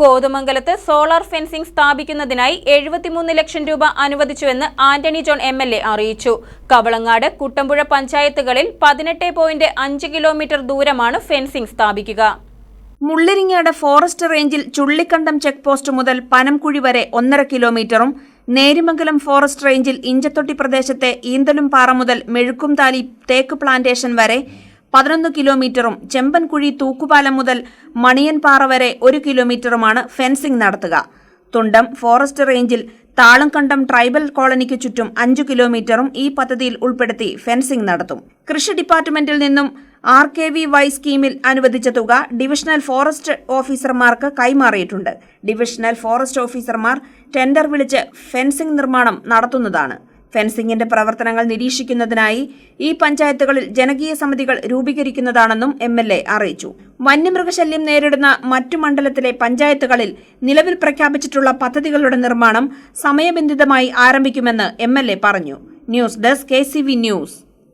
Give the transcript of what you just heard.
കോതമംഗലത്ത് solar fencing സ്ഥാപിക്കുന്നതിനായി എഴുപത്തിമൂന്ന് ലക്ഷം രൂപ അനുവദിച്ചുവെന്ന് Antony John M L A അറിയിച്ചു. കവളങ്ങാട് കുട്ടമ്പുഴ പഞ്ചായത്തുകളിൽ പതിനെട്ട് പോയിന്റ് അഞ്ച് കിലോമീറ്റർ ദൂരമാണ് ഫെൻസിംഗ് സ്ഥാപിക്കുക. മുള്ളിരിങ്ങാട് ഫോറസ്റ്റ് റേഞ്ചിൽ ചുള്ളിക്കണ്ടം ചെക്ക് പോസ്റ്റ് മുതൽ പനംകുഴി വരെ ഒന്നര കിലോമീറ്ററും നേരിമംഗലം ഫോറസ്റ്റ് റേഞ്ചിൽ ഇഞ്ചത്തൊട്ടി പ്രദേശത്തെ ഈന്തലും പാറ മുതൽ മെഴുക്കുംതാലി തേക്ക് പ്ലാന്റേഷൻ വരെ പതിനൊന്ന് കിലോമീറ്ററും ചെമ്പൻകുഴി തൂക്കുപാലം മുതൽ മണിയൻപാറ വരെ ഒരു കിലോമീറ്ററുമാണ് ഫെൻസിംഗ് നടത്തുക. തുണ്ടം ഫോറസ്റ്റ് റേഞ്ചിൽ താളംകണ്ടം ട്രൈബൽ കോളനിക്ക് ചുറ്റും അഞ്ചു കിലോമീറ്ററും ഈ പദ്ധതിയിൽ ഉൾപ്പെടുത്തി ഫെൻസിംഗ് നടത്തും. കൃഷി ഡിപ്പാർട്ട്മെന്റിൽ നിന്നും ആർ കെ വി വൈ സ്കീമിൽ അനുവദിച്ച തുക ഡിവിഷണൽ ഫോറസ്റ്റ് ഓഫീസർമാർക്ക് കൈമാറിയിട്ടുണ്ട്. ഡിവിഷണൽ ഫോറസ്റ്റ് ഓഫീസർമാർ ടെൻഡർ വിളിച്ച് ഫെൻസിംഗ് നിർമ്മാണം നടത്തുന്നതാണ്. ഫെൻസിംഗിന്റെ പ്രവർത്തനങ്ങൾ നിരീക്ഷിക്കുന്നതിനായി ഈ പഞ്ചായത്തുകളിൽ ജനകീയ സമിതികൾ രൂപീകരിക്കുന്നതാണെന്നും എം എൽ എ അറിയിച്ചു. വന്യമൃഗശല്യം നേരിടുന്ന മറ്റു മണ്ഡലത്തിലെ പഞ്ചായത്തുകളിൽ നിലവിൽ പ്രഖ്യാപിച്ചിട്ടുള്ള പദ്ധതികളുടെ നിർമ്മാണം സമയബന്ധിതമായി ആരംഭിക്കുമെന്ന് എം പറഞ്ഞു. News desk K news.